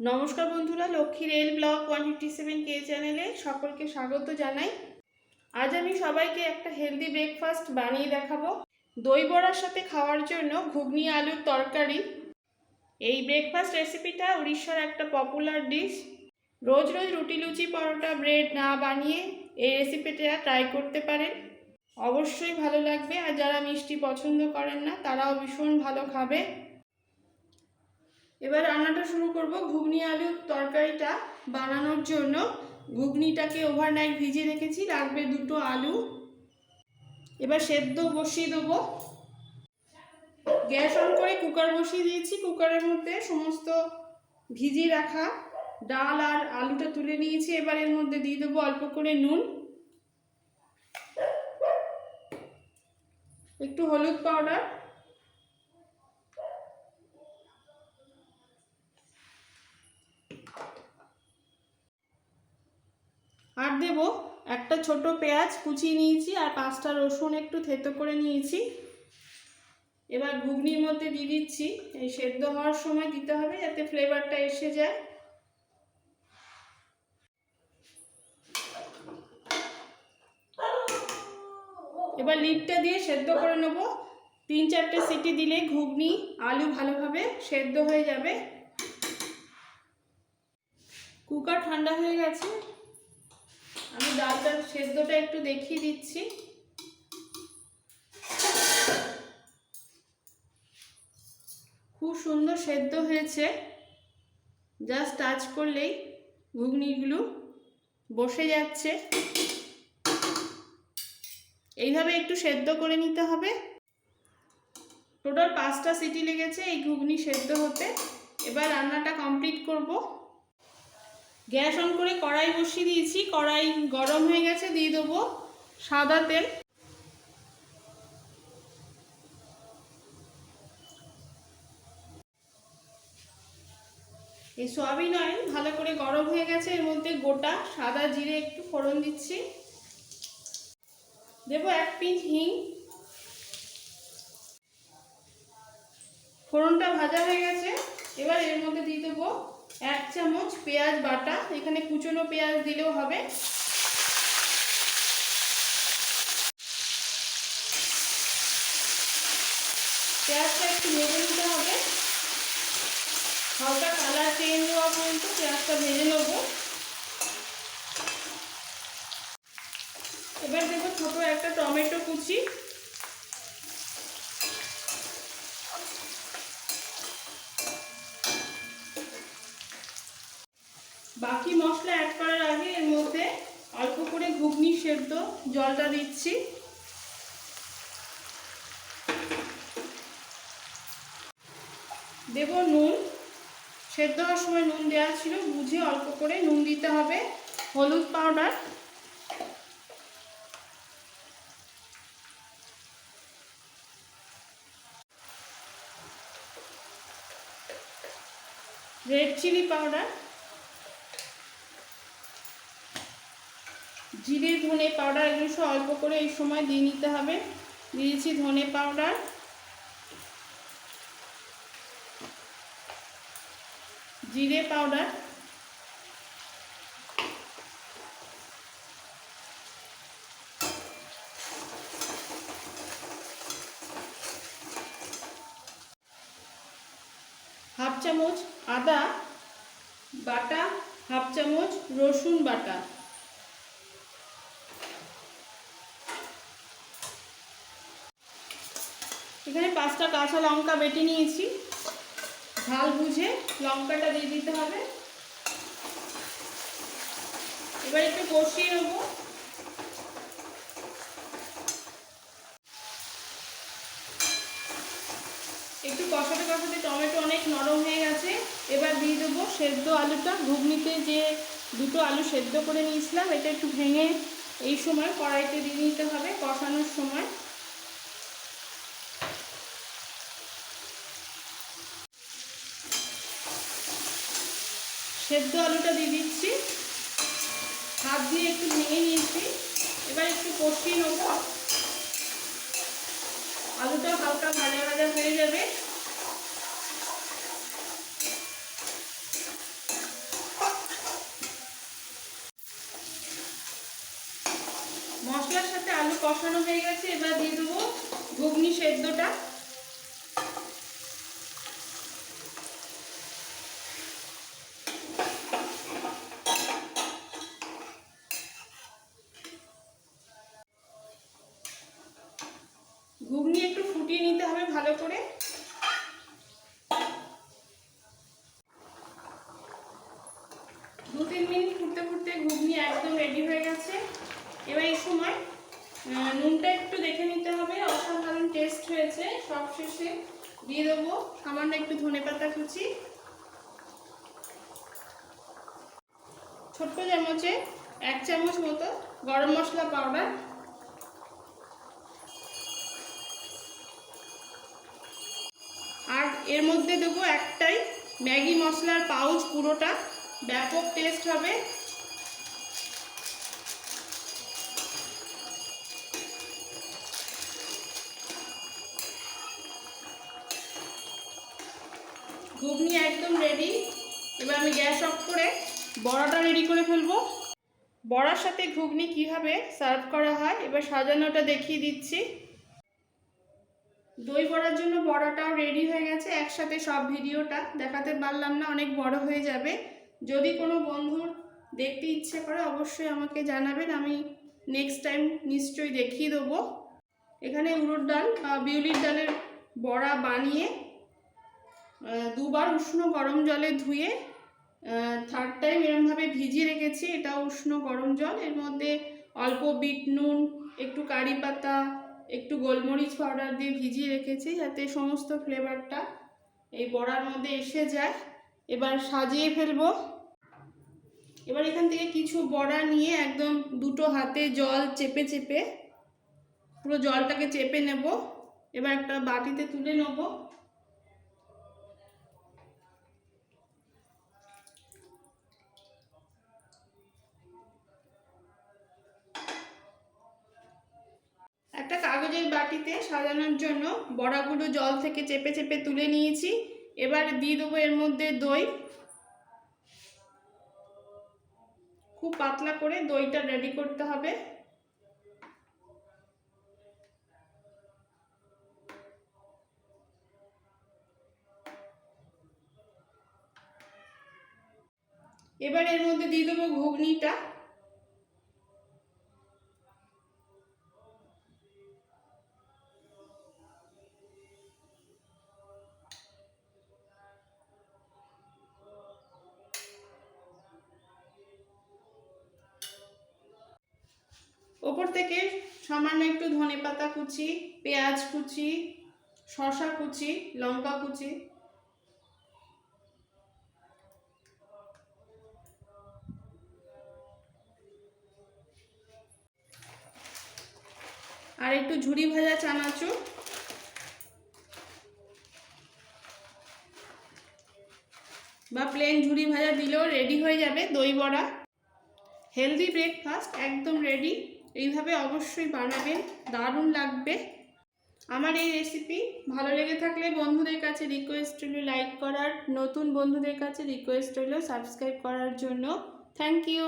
নমস্কার বন্ধুরা, Lakshmi rail blog one fifty seven কে চ্যানেলে সকলকে স্বাগত জানাই। আজ আমি সবাইকে একটা হেলদি ব্রেকফাস্ট বানিয়ে দেখাবো। দই বড়ার সাথে খাওয়ার জন্য ঘুগনি, আলুর তরকারি। এই ব্রেকফাস্ট রেসিপিটা উড়িষ্যার একটা পপুলার ডিশ রোজ রোজ রুটি, লুচি, পরোটা ব্রেড না বানিয়ে এই রেসিপিটা ট্রাই করতে পারেন। অবশ্যই ভালো লাগবে। আর যারা মিষ্টি পছন্দ করেন না, তারাও ভীষণ ভালো খাবে। এবার রান্নাটা শুরু করব ঘুগনি আলুর তরকারিটা বানানোর জন্য। ঘুগনিটাকে ওভারনাইট ভিজিয়ে রেখেছি, লাগবে দুটো আলু। এবার সেদ্ধ বসিয়ে দেবো। গ্যাস অন করে কুকার বসিয়ে দিয়েছি। কুকারের মধ্যে সমস্ত ভিজিয়ে রাখা ডাল আর আলুটা তুলে নিয়েছি। এবার এর মধ্যে দিয়ে দেবো অল্প করে নুন। একটু হলুদ পাউডার। আর দেব একটা ছোট পেঁয়াজ কুচিয়ে নিয়েছি আর পাঁচটা রসুন একটু থেতো করে নিয়েছি। এবার ঘুগনির মধ্যে দিয়ে দিচ্ছি। এই সেদ্ধ হওয়ার সময় দিতে হবে যাতে ফ্লেভারটা এসে যায়। এবার লিডটা দিয়ে সেদ্ধ করে নেব। তিন চারটে সিটি দিলে ঘুগনি, আলু ভালোভাবে সেদ্ধ হয়ে যাবে। কুকার ঠান্ডা হয়ে গেছে। আমি ডালটার সেদ্ধটা একটু দেখিয়ে দিচ্ছি। খুব সুন্দর সেদ্ধ হয়েছে। জাস্ট টাচ করলেই ঘুগনিগুলো বসে যাচ্ছে। এইভাবে একটু সেদ্ধ করে নিতে হবে। টোটাল পাঁচটা সিটি লেগেছে এই ঘুগনি সেদ্ধ হতে। এবার রান্নাটা কমপ্লিট করব। গ্যাস অন করে কড়াই বসিয়ে দিয়েছি। কড়াই গরম হয়ে গেছে, দিয়ে দেবো সাদা তেল। এই সয়াবিন অয়েল ভালো করে গরম হয়ে গেছে, এর মধ্যে গোটা সাদা জিরে একটু ফোড়ন দিচ্ছি। দেবো এক পিঞ্চ হিং। ফোড়নটা ভাজা হয়ে গেছে এবার এর মধ্যে দিয়ে দেবো এক চামচ পেঁয়াজ বাটা, এখানে কুচনো পেঁয়াজ দিলেও হবে। পেঁয়াজটা একটু ভেজে নিতে হবে। হালকা কালার চেঞ্জ হওয়া পর্যন্ত পেঁয়াজটা ভেজে নেব। এবার দেবো ছোট একটা টমেটো কুচি। বাকি মশলা অ্যাড করার আগে এর মধ্যে অল্প করে ঘুগনি সেদ্ধ জলটা দিচ্ছি। দেব নুন। সেদ্ধ হওয়ার সময় নুন দেওয়া ছিল, বুঝে অল্প করে নুন দিতে হবে, হলুদ পাউডার রেড চিলি পাউডার জিরে ধনে পাউডার এগুলো সব অল্প করে এই সময় দিয়ে নিতে হবে। দিয়েছি ধনে পাউডার। জিরে পাউডার। হাফ চামচ আদা বাটা, হাফ চামচ রসুন বাটা। এখানে পাঁচটা কাঁচা লঙ্কা বেটে নিয়েছি। ঝাল বুঝে লঙ্কাটা দিয়ে দিতে হবে। এবার একটু কষিয়ে নেব। একটু কষাতে কষাতে টমেটো অনেক নরম হয়ে গেছে। এবার দিয়ে দেবো সেদ্ধ আলুটা। ঘুগনিতে যে দুটো আলু সেদ্ধ করে নিয়েছিলাম, এটা একটু ভেঙে এই সময় কড়াইতে দিয়ে নিতে হবে কষানোর সময়। সেদ্ধ আলুটা দিয়ে দিচ্ছি। হাত দিয়ে একটু ভেঙে নিয়েছি। এবার একটু কষিয়ে নেব। আলুটা হালকা ভাজা ভাজা হয়ে যাবে। মশলার সাথে আলু কষানো হয়ে গেছে। এবার দিয়ে দেবো ঘুগনি সেদ্ধটা। ভালো করে। দু তিন মিনিট ফুটতে ফুটতে ঘুগনি একদম রেডি হয়ে গেছে। এবার এই সময় নুনটা একটু দেখে নিতে হবে। অসাধারণ টেস্ট হয়েছে সব শেষে। দিয়ে দেবো সামান্য একটু ধনেপাতা কুচি। ছোট্ট চামচে এক চামচ মতো গরম মশলা পাউডার একটাই ম্যাগি মশলার পাউচ পুরোটা। ব্যাপক টেস্ট হবে। ঘুগনি একদম রেডি এবার আমি গ্যাস অফ করে বড়াটা রেডি করে ফেলব। বড়ার সাথে ঘুগনি কীভাবে সার্ভ করা হয়, এবার সাজানোটা দেখিয়ে দিচ্ছি। দই বড়ার জন্য বড়াটাও রেডি হয়ে গেছে। একসাথে সব ভিডিওটা দেখাতে পারলাম না, অনেক বড় হয়ে যাবে। যদি কোনো বন্ধুর দেখতে ইচ্ছে করে অবশ্যই আমাকে জানাবেন, আমি নেক্সট টাইম নিশ্চয়ই দেখিয়ে দেবো। এখানে উড়োর ডাল বা বিউলির ডালের বড়া বানিয়ে দুবার উষ্ণ গরম জলে ধুয়ে থার্ড টাইম এরমভাবে ভিজিয়ে রেখেছি। এটা উষ্ণ গরম জল। এর মধ্যে অল্প বিট নুন, একটু কারি পাতা একটু গোলমরিচ পাউডার দিয়ে ভিজিয়ে রেখেছি যাতে সমস্ত ফ্লেভারটা এই বড়ার মধ্যে এসে যায়। এবার সাজিয়ে ফেলব। এবার এখান থেকে কিছু বড়া নিয়ে একদম দুটো হাতে জল চেপে চেপে, পুরো জলটাকে চেপে নেব। এবার একটা বাটিতে তুলে নেব। কাগজের বাটিতে সাজানোর জন্য বড়াগুলো জল থেকে চেপে চেপে তুলে নিয়েছি। এবার দিয়ে দেবো এর মধ্যে দই। খুব পাতলা করে দইটা রেডি করতে হবে। এবার এর মধ্যে দিয়ে দেবো ঘুগনিটা। ওপর থেকে সামান্য একটু ধনে পাতা কুচি, পেঁয়াজ কুচি, শসা কুচি, লঙ্কা কুচি। আর একটু ঝুরি ভাজা চানাচুর। বা প্লেন ঝুরি ভাজা দিলেও রেডি হয়ে যাবে দই বড়া। হেলদি ব্রেকফাস্ট একদম রেডি এইভাবে অবশ্যই বানাবেন, দারুণ লাগবে। আমার এই রেসিপি ভালো লেগে থাকলে বন্ধুদের কাছে রিকোয়েস্ট হইল লাইক করার, নতুন বন্ধুদের কাছে রিকোয়েস্ট হইল সাবস্ক্রাইব করার জন্য। Thank you